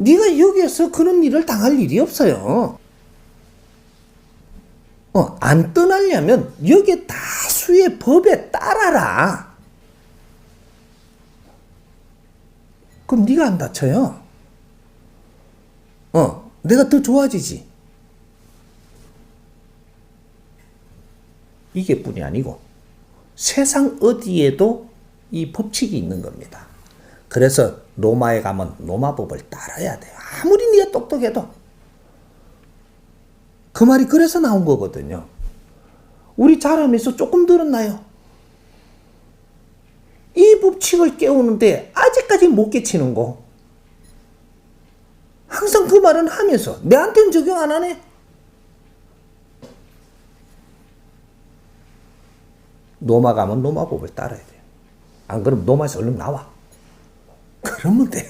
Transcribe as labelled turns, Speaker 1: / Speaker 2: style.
Speaker 1: 네가 여기에서 그런 일을 당할 일이 없어요. 어, 안 떠나려면 여기 다수의 법에 따라라. 그럼 네가 안 다쳐요. 어, 내가 더 좋아지지. 이게 뿐이 아니고 세상 어디에도 이 법칙이 있는 겁니다. 그래서 로마에 가면 로마법을 따라야 돼요. 아무리 네가 똑똑해도 그 말이 그래서 나온 거거든요. 우리 자라면서 조금 들었나요? 이 법칙을 깨우는데 아직까지 못 깨치는 거. 항상 그 말은 하면서 내한테는 적용 안 하네. 노마 가면 노마법을 따라야 돼요. 안 그러면 노마에서 얼른 나와. 그러면 돼.